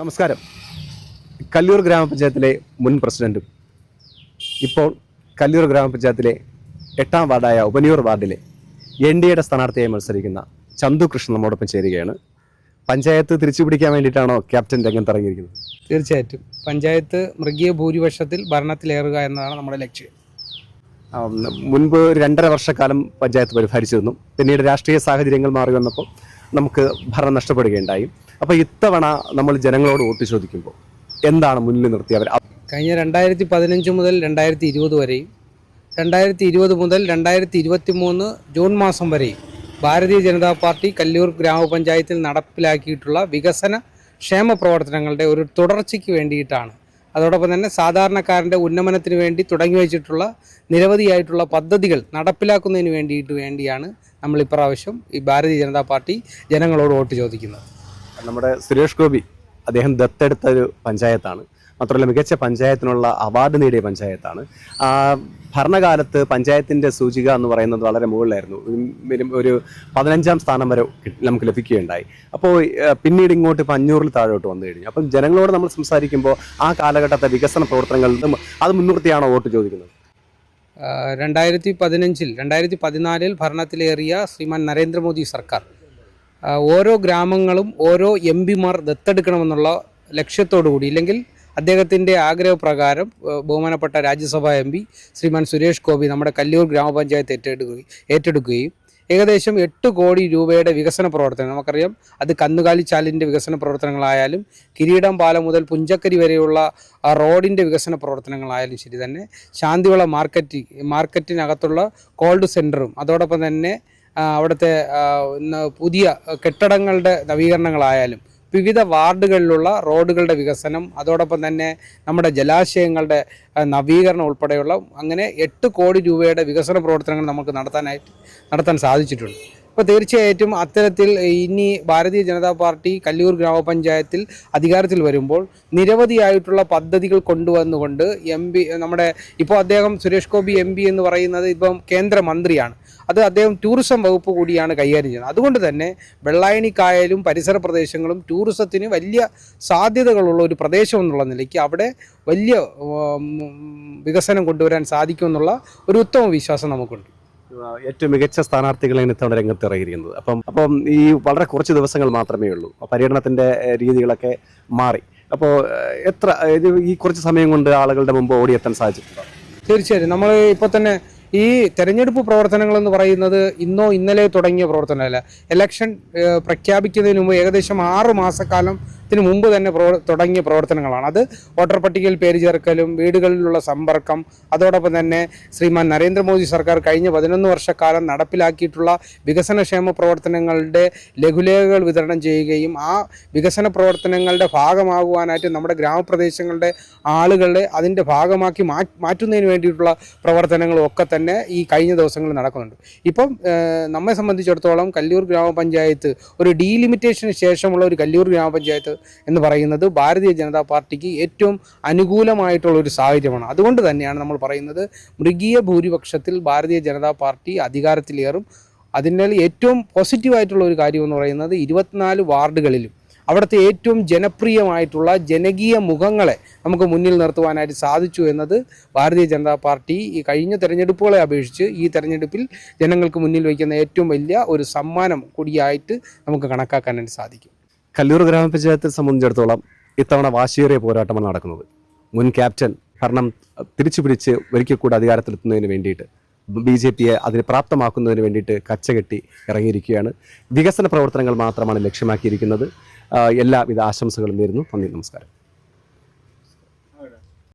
നമസ്കാരം. കല്ലൂർ ഗ്രാമപഞ്ചായത്തിലെ മുൻ പ്രസിഡന്റും ഇപ്പോൾ കല്ലൂർ ഗ്രാമപഞ്ചായത്തിലെ എട്ടാം വാർഡായ ഉപനിയൂർ വാർഡിലെ എൻ ഡി എയുടെ സ്ഥാനാർത്ഥിയായി മത്സരിക്കുന്ന ചന്തു കൃഷ്ണൻ നമ്മോടൊപ്പം ചേരുകയാണ്. പഞ്ചായത്ത് തിരിച്ചു പിടിക്കാൻ വേണ്ടിയിട്ടാണോ ക്യാപ്റ്റൻ രംഗത്തിറങ്ങിയിരിക്കുന്നത് തീർച്ചയായിട്ടും. പഞ്ചായത്ത് മൃഗീയ ഭൂരിപക്ഷത്തിൽ ഭരണത്തിലേറുക എന്നതാണ് നമ്മുടെ ലക്ഷ്യം. മുൻപ് രണ്ടര വർഷക്കാലം പഞ്ചായത്ത് പരിഹരിച്ചിരുന്നു പിന്നീട് രാഷ്ട്രീയ സാഹചര്യങ്ങൾ മാറി വന്നപ്പോൾ നമുക്ക് ഭരണം നഷ്ടപ്പെടുകയുണ്ടായി. അപ്പോൾ ഇത്തവണ നമ്മൾ ജനങ്ങളോട് വോട്ട് ചോദിക്കുമ്പോൾ എന്താണ് മുന്നിൽ നിർത്തി അവർ കഴിഞ്ഞ രണ്ടായിരത്തി പതിനഞ്ച് മുതൽ രണ്ടായിരത്തി ഇരുപത് വരെയും രണ്ടായിരത്തി ഇരുപത് മുതൽ രണ്ടായിരത്തി ഇരുപത്തി മൂന്ന് ജൂൺ മാസം വരെയും ഭാരതീയ ജനതാ പാർട്ടി കല്ലൂർ ഗ്രാമപഞ്ചായത്തിൽ നടപ്പിലാക്കിയിട്ടുള്ള വികസന ക്ഷേമ പ്രവർത്തനങ്ങളുടെ ഒരു തുടർച്ചയ്ക്ക് വേണ്ടിയിട്ടാണ് അതോടൊപ്പം തന്നെ സാധാരണക്കാരന്റെ ഉന്നമനത്തിന് വേണ്ടി തുടങ്ങി വെച്ചിട്ടുള്ള നിരവധിയായിട്ടുള്ള പദ്ധതികൾ നടപ്പിലാക്കുന്നതിന് വേണ്ടിയിട്ട് വേണ്ടിയാണ് നമ്മൾ ഇപ്രാവശ്യം ഈ ഭാരതീയ ജനതാ പാർട്ടി ജനങ്ങളോട് വോട്ട് ചോദിക്കുന്നത്. നമ്മുടെ സുരേഷ് ഗോപി അദ്ദേഹം ദത്തെടുത്ത ഒരു പഞ്ചായത്താണ്. മാത്രമല്ല മികച്ച പഞ്ചായത്തിനുള്ള അവാർഡ് നേടിയ പഞ്ചായത്താണ്. ഭരണകാലത്ത് പഞ്ചായത്തിന്റെ സൂചിക എന്ന് പറയുന്നത് വളരെ മുകളിലായിരുന്നു. ഒരു പതിനഞ്ചാം സ്ഥാനം വരെ നമുക്ക് ലഭിക്കുകയുണ്ടായി. അപ്പോൾ പിന്നീട് ഇങ്ങോട്ട് ഇപ്പം അഞ്ഞൂറിൽ താഴോട്ട് വന്നു കഴിഞ്ഞു. അപ്പം ജനങ്ങളോട് നമ്മൾ സംസാരിക്കുമ്പോൾ ആ കാലഘട്ടത്തെ വികസന പ്രവർത്തനങ്ങൾ അത് മുൻനിർത്തിയാണോ വോട്ട് ചോദിക്കുന്നത്? രണ്ടായിരത്തി പതിനഞ്ചിൽ രണ്ടായിരത്തി പതിനാലിൽ ഭരണത്തിലേറിയ ശ്രീമാൻ നരേന്ദ്രമോദി സർക്കാർ ഓരോ ഗ്രാമങ്ങളും ഓരോ എം പിമാർ ദത്തെടുക്കണമെന്നുള്ള ലക്ഷ്യത്തോടു കൂടി ഇല്ലെങ്കിൽ അദ്ദേഹത്തിന്റെ ആഗ്രഹപ്രകാരം ബഹുമാനപ്പെട്ട രാജ്യസഭാ എം പി ശ്രീമാൻ സുരേഷ് ഗോപി നമ്മുടെ കല്ലൂർ ഗ്രാമപഞ്ചായത്ത് ഏറ്റെടുക്കുകയും ഏറ്റെടുക്കുകയും ഏകദേശം എട്ട് കോടി രൂപയുടെ വികസന പ്രവർത്തനം നമുക്കറിയാം അത് കന്നുകാലി ചാലിന്റെ വികസന പ്രവർത്തനങ്ങളായാലും കിരീടം പാലം മുതൽ പുഞ്ചക്കരി വരെയുള്ള റോഡിന്റെ വികസന പ്രവർത്തനങ്ങളായാലും ശരി തന്നെ ശാന്തിവിള മാർക്കറ്റ് മാർക്കറ്റിനകത്തുള്ള കോൾഡ് സെന്ററും അതോടൊപ്പം തന്നെ അവിടുത്തെ പുതിയ കെട്ടിടങ്ങളുടെ നവീകരണങ്ങളായാലും വിവിധ വാർഡുകളിലുള്ള റോഡുകളുടെ വികസനം അതോടൊപ്പം തന്നെ നമ്മുടെ ജലാശയങ്ങളുടെ നവീകരണം ഉൾപ്പെടെയുള്ള അങ്ങനെ എട്ട് കോടി രൂപയുടെ വികസന പ്രവർത്തനങ്ങൾ നമുക്ക് നടത്താനായിട്ട് നടത്താൻ സാധിച്ചിട്ടുണ്ട്. അപ്പോൾ തീർച്ചയായിട്ടും അത്തരത്തിൽ ഇനി ഭാരതീയ ജനതാ പാർട്ടി കല്ലൂർ ഗ്രാമപഞ്ചായത്തിൽ അധികാരത്തിൽ വരുമ്പോൾ നിരവധിയായിട്ടുള്ള പദ്ധതികൾ കൊണ്ടുവന്നുകൊണ്ട് എം പി നമ്മുടെ ഇപ്പോൾ അദ്ദേഹം സുരേഷ് ഗോപി എം പി എന്ന് പറയുന്നത് ഇപ്പം കേന്ദ്രമന്ത്രിയാണ് അത് അദ്ദേഹം ടൂറിസം വകുപ്പ് കൂടിയാണ് കൈകാര്യം ചെയ്യുന്നത്. അതുകൊണ്ട് തന്നെ വെള്ളായണിക്കായലും പരിസര പ്രദേശങ്ങളും ടൂറിസത്തിന് വലിയ സാധ്യതകളുള്ള ഒരു പ്രദേശം എന്നുള്ള നിലയ്ക്ക് അവിടെ വലിയ വികസനം കൊണ്ടുവരാൻ സാധിക്കുമെന്നുള്ള ഒരു ഉത്തമ വിശ്വാസം നമുക്കുണ്ട്. ഏറ്റവും മികച്ച സ്ഥാനാർത്ഥികളാണ് ഇത്തവണ രംഗത്ത് ഇറങ്ങിയിരിക്കുന്നത് അപ്പം അപ്പം ഈ വളരെ കുറച്ച് ദിവസങ്ങൾ മാത്രമേ ഉള്ളൂ. പര്യടനത്തിന്റെ രീതികളൊക്കെ മാറി. അപ്പോൾ എത്ര ഈ കുറച്ച് സമയം കൊണ്ട് ആളുകളുടെ മുമ്പ് ഓടിയെത്താൻ സാധിച്ചിട്ടുണ്ടോ? തീർച്ചയായും നമ്മൾ ഇപ്പോൾ തന്നെ ഈ തെരഞ്ഞെടുപ്പ് പ്രവർത്തനങ്ങൾ എന്ന് പറയുന്നത് ഇന്നോ ഇന്നലെ തുടങ്ങിയ പ്രവർത്തനമല്ല. ഇലക്ഷൻ പ്രഖ്യാപിക്കുന്നതിന് മുമ്പ് ഏകദേശം ആറ് മാസക്കാലത്തിന് മുമ്പ് തന്നെ പ്രവർ- തുടങ്ങിയ പ്രവർത്തനങ്ങളാണ്. അത് വോട്ടർ പട്ടികയിൽ പേര് ചേർക്കലും വീടുകളിലുള്ള സമ്പർക്കം അതോടൊപ്പം തന്നെ ശ്രീമാൻ നരേന്ദ്രമോദി സർക്കാർ കഴിഞ്ഞ പതിനൊന്ന് വർഷക്കാലം നടപ്പിലാക്കിയിട്ടുള്ള വികസനക്ഷേമ പ്രവർത്തനങ്ങളുടെ ലഘുലേഖകൾ വിതരണം ചെയ്യുകയും ആ വികസന പ്രവർത്തനങ്ങളുടെ ഭാഗമാകുവാനായിട്ട് നമ്മുടെ ഗ്രാമപ്രദേശങ്ങളുടെ ആളുകളെ അതിന്റെ ഭാഗമാക്കി മാറ്റുന്നതിന് വേണ്ടിയിട്ടുള്ള പ്രവർത്തനങ്ങളും ഒക്കെ തന്നെ ഈ കഴിഞ്ഞ ദിവസങ്ങളിൽ നടക്കുന്നുണ്ട്. ഇപ്പം നമ്മെ സംബന്ധിച്ചിടത്തോളം കല്ലൂർ ഗ്രാമപഞ്ചായത്ത് ഒരു ഡീലിമിറ്റേഷന് ശേഷമുള്ള ഒരു കല്ലൂർ ഗ്രാമപഞ്ചായത്ത് എന്ന് പറയുന്നത് ഭാരതീയ ജനതാ പാർട്ടിക്ക് ഏറ്റവും അനുകൂലമായിട്ടുള്ള ഒരു സാഹചര്യമാണ്. അതുകൊണ്ട് തന്നെയാണ് നമ്മൾ പറയുന്നത് മൃഗീയ ഭൂരിപക്ഷത്തിൽ ഭാരതീയ ജനതാ പാർട്ടി അധികാരത്തിലേറും. അതിന്റെ ഏറ്റവും പോസിറ്റീവായിട്ടുള്ള ഒരു കാര്യം എന്ന് പറയുന്നത് ഇരുപത്തിനാല് വാർഡുകളിലും അവിടുത്തെ ഏറ്റവും ജനപ്രിയമായിട്ടുള്ള ജനകീയ മുഖങ്ങളെ നമുക്ക് മുന്നിൽ നിർത്തുവാനായിട്ട് സാധിച്ചു എന്നത് ഭാരതീയ ജനതാ പാർട്ടി ഈ കഴിഞ്ഞ തെരഞ്ഞെടുപ്പുകളെ അപേക്ഷിച്ച് ഈ തെരഞ്ഞെടുപ്പിൽ ജനങ്ങൾക്ക് മുന്നിൽ വയ്ക്കുന്ന ഏറ്റവും വലിയ ഒരു സമ്മാനം കൂടിയായിട്ട് നമുക്ക് കണക്കാക്കാനായിട്ട് സാധിക്കും. കല്ലൂർ ഗ്രാമപഞ്ചായത്തെ സംബന്ധിച്ചിടത്തോളം ഇത്തവണ വാശിയേറിയ പോരാട്ടമാണ് നടക്കുന്നത്. മുൻ ക്യാപ്റ്റൻ ഭരണം തിരിച്ചു പിടിച്ച് ഒരിക്കൽ കൂടി അധികാരത്തിലെത്തുന്നതിന് വേണ്ടിയിട്ട് ബി ജെ പിയെ അതിന് പ്രാപ്തമാക്കുന്നതിന് വേണ്ടിയിട്ട് കച്ചകെട്ടി ഇറങ്ങിയിരിക്കുകയാണ്. വികസന പ്രവർത്തനങ്ങൾ മാത്രമാണ് ലക്ഷ്യമാക്കിയിരിക്കുന്നത്. എല്ലാവിധ ആശംസകളും നേരുന്നു. നന്ദി നമസ്കാരം.